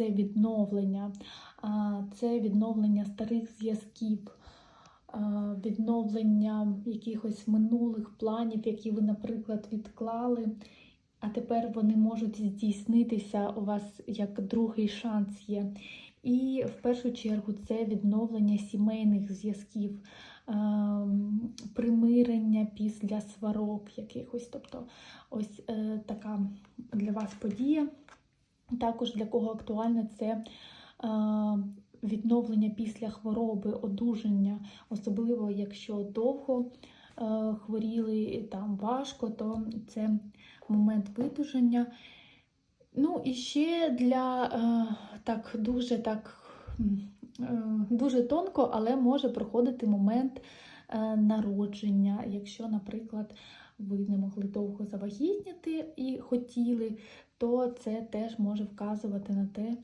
це відновлення, це відновлення старих зв'язків, відновлення якихось минулих планів, які ви, наприклад, відклали. А тепер вони можуть здійснитися у вас як другий шанс є. І в першу чергу це відновлення сімейних зв'язків, примирення після сварок якихось. Тобто, ось е, така для вас подія. Також для кого актуальна це е, відновлення після хвороби, одужання, особливо якщо довго е, хворіли, там важко, то це момент видужання. Ну і ще для е, так дуже так дуже тонко, але може проходити момент народження, якщо, наприклад, ви не могли довго завагітніти і хотіли, то це теж може вказувати на те,